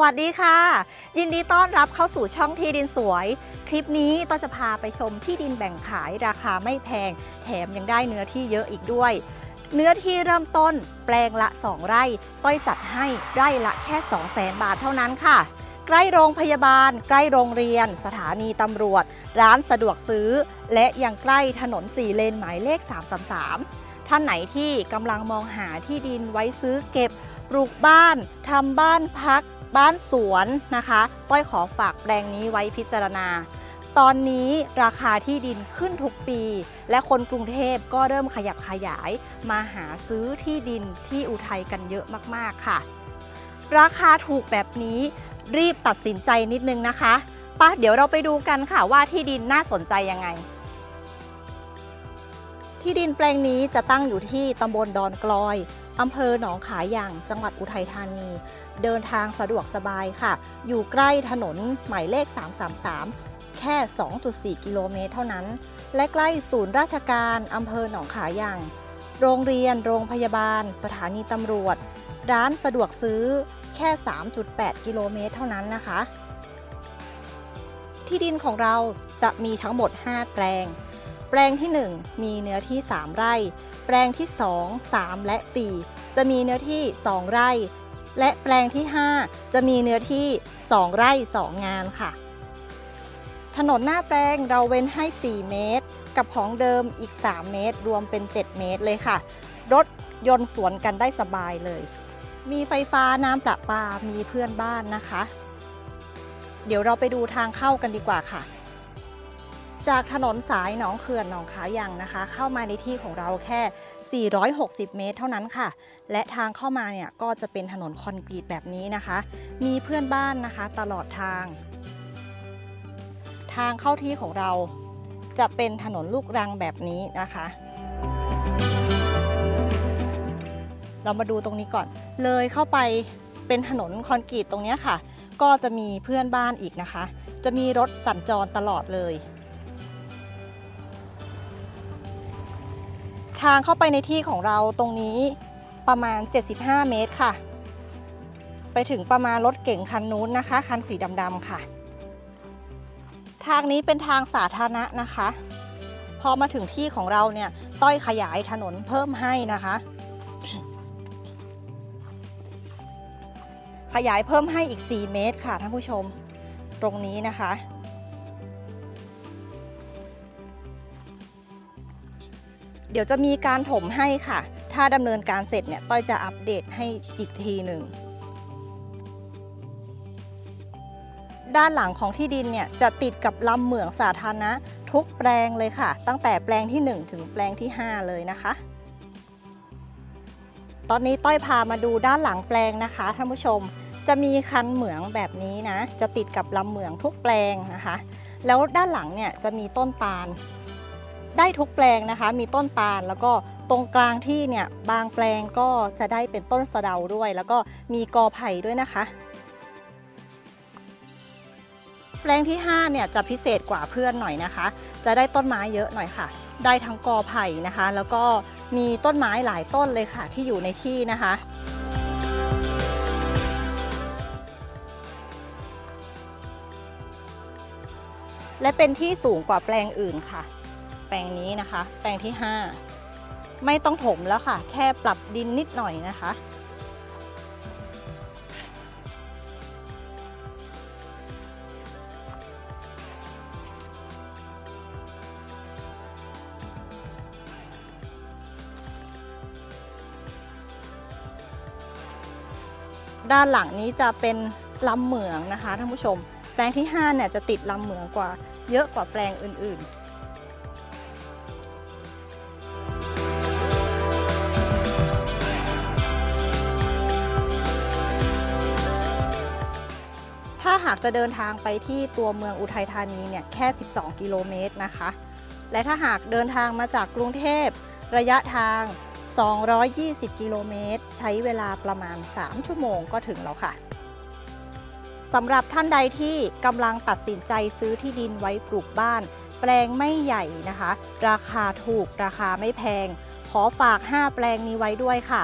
วัสดีค่ะ ยินดีต้อนรับเข้าสู่ช่องที่ดินสวย คลิปนี้ต้นจะพาไปชมที่ดินแบ่งขายราคาไม่แพง แถมยังได้เนื้อที่เยอะอีกด้วย เนื้อที่เริ่มต้นแปลงละ 2 ไร่ ต้อยจัดให้ไร่ละแค่ 2 0 0 0 0 0บาทเท่านั้นค่ะ ใกล้โรงพยาบาล ใกล้โรงเรียน สถานีตำรวจ ร้านสะดวกซื้อ และยังใกล้ถนน4เลนหมายเลข 333 ท่านไหนที่กำลังมองหาที่ดินไว้ซื้อเก็บปลูกบ้าน ทำบ้านพัก บ้านสวนนะคะต้อยขอฝากแปลงนี้ไว้พิจารณา ตอนนี้ราคาที่ดินขึ้นทุกปี และคนกรุงเทพก็เริ่มขยับขยาย มาหาซื้อที่ดินที่อุทัยกันเยอะมากๆค่ะ ราคาถูกแบบนี้รีบตัดสินใจนิดนึงนะคะปะเดี๋ยวเราไปดูกันค่ะว่าที่ดินน่าสนใจยังไง ที่ดินแปลงนี้จะตั้งอยู่ที่ตำบลดอนกลอยอำเภอหนองขาย่างจังหวัดอุทัยธานี เดินทางสะดวกสบายค่ะ อยู่ใกล้ถนนหมายเลข 333 แค่ 2.4 กิโลเมตรเท่านั้น และใกล้ศูนย์ราชการอำเภอหนองขาย่าง โรงเรียน โรงพยาบาล สถานีตำรวจ ร้านสะดวกซื้อแค่ 3.8 กิโลเมตรเท่านั้นนะคะ ที่ดินของเราจะมีทั้งหมด 5 แปลง แปลงที่ 1 มีเนื้อที่ 3 ไร่ แปลงที่ 2 3 และ 4 จะมีเนื้อที่ 2 ไร่ และแปลงที่ 5 จะมีเนื้อที่ 2 ไร่ 2 งานค่ะ ถนนหน้าแปลงเราเว้นให้ 4 เมตร กับของเดิมอีก 3 เมตร รวมเป็น 7 เมตรเลยค่ะ รถยนต์สวนกันได้สบายเลย มีไฟฟ้าน้ำประปา มีเพื่อนบ้านนะคะ เดี๋ยวเราไปดูทางเข้ากันดีกว่าค่ะ จากถนนสายหนองเขื่อนหนองขายังนะคะ เข้ามาในที่ของเราแค่ 460 เมตรเท่านั้นค่ะ และทางเข้ามาเนี่ยก็จะเป็นถนนคอนกรีตแบบนี้นะคะ มีเพื่อนบ้านนะคะตลอดทาง ทางเข้าที่ของเราจะเป็นถนนลูกรังแบบนี้นะคะ เรามาดูตรงนี้ก่อน เลยเข้าไปเป็นถนนคอนกรีตตรงนี้ค่ะ ก็จะมีเพื่อนบ้านอีกนะคะ จะมีรถสัญจรตลอดเลย ทางเข้าไปในที่ของเราตรงนี้ประมาณ 75 เมตรค่ะ ไปถึงประมาณรถเก่งคันนู้นนะคะ คันสีดำๆค่ะ ทางนี้เป็นทางสาธารณะนะคะ พอมาถึงที่ของเราเนี่ย ต้อยขยายถนนเพิ่มให้นะคะ ขยายเพิ่มให้อีก 4 เมตรค่ะท่านผู้ชม ตรงนี้นะคะ เดี๋ยวจะมีการถมให้ค่ะ ถ้าดำเนินการเสร็จเนี่ยต้อยจะอัปเดตให้อีกทีหนึ่งด้านหลังของที่ดินเนี่ยจะติดกับลำเหมืองสาธารณะทุกแปลงเลยค่ะ ตั้งแต่แปลงที่ 1 ถึงแปลงที่ 5 เลยนะคะ ตอนนี้ต้อยพามาดูด้านหลังแปลงนะคะท่านผู้ชมจะมีคันเหมืองแบบนี้นะ จะติดกับลำเหมืองทุกแปลงนะคะ แล้วด้านหลังเนี่ยจะมีต้นตาล ได้ทุกแปลงนะคะ มีต้นตาลแล้วก็ตรงกลางที่เนี่ยบางแปลงก็จะได้เป็นต้นสะเดาด้วย แล้วก็มีกอไผ่ด้วยนะคะ แปลงที่5เนี่ยจะพิเศษกว่าเพื่อนหน่อยนะคะ จะได้ต้นไม้เยอะหน่อยค่ะ ได้ทั้งกอไผ่นะคะ แล้วก็มีต้นไม้หลายต้นเลยค่ะ ที่อยู่ในที่นะคะและเป็นที่สูงกว่าแปลงอื่นค่ะ ลงนี้นะคะ แปลงที่ 5 ไม่ต้องถมแล้วค่ะ แค่ปรับดินนิดหน่อยนะคะ ด้านหลังนี้จะเป็นลำเหมืองนะคะท่านผู้ชม แปลงที่5เนี่ยจะติดลำเหมืองกว่าเยอะกว่าแปลงอื่นๆ หากจะเดินทางไปที่ตัวเมืองอุทัยธานีเนี่ยแค่ 12 กิโลเมตรนะคะ และถ้าหากเดินทางมาจากกรุงเทพระยะทาง 220 กิโลเมตร ใช้เวลาประมาณ 3 ชั่วโมงก็ถึงแล้วค่ะสำหรับท่านใดที่กำลังตัดสินใจซื้อที่ดินไว้ปลูกบ้าน แปลงไม่ใหญ่นะคะ ราคาถูกราคาไม่แพง ขอฝาก 5 แปลงนี้ไว้ด้วยค่ะ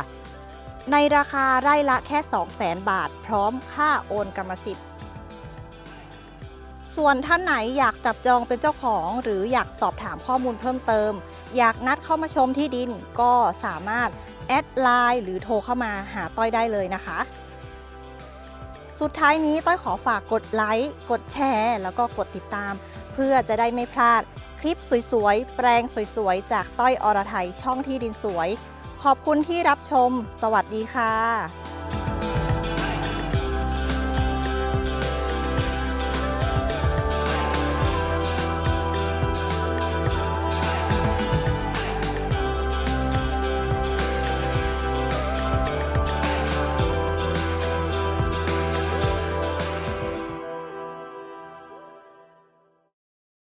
ในราคาไร่ละแค่ 200,000 บาท พร้อมค่าโอนกรรมสิทธิ์ ส่วนท่านไหนอยากจับจองเป็นเจ้าของ หรืออยากสอบถามข้อมูลเพิ่มเติม อยากนัดเข้ามาชมที่ดินก็สามารถแอดไลน์หรือโทรเข้ามาหาต้อยได้เลยนะคะ สุดท้ายนี้ต้อยขอฝากกดไลค์กดแชร์ แล้วก็กดติดตาม เพื่อจะได้ไม่พลาดคลิปสวยๆ แปลงสวยๆ จากต้อยอรไทยช่องที่ดินสวย ขอบคุณที่รับชม สวัสดีค่ะ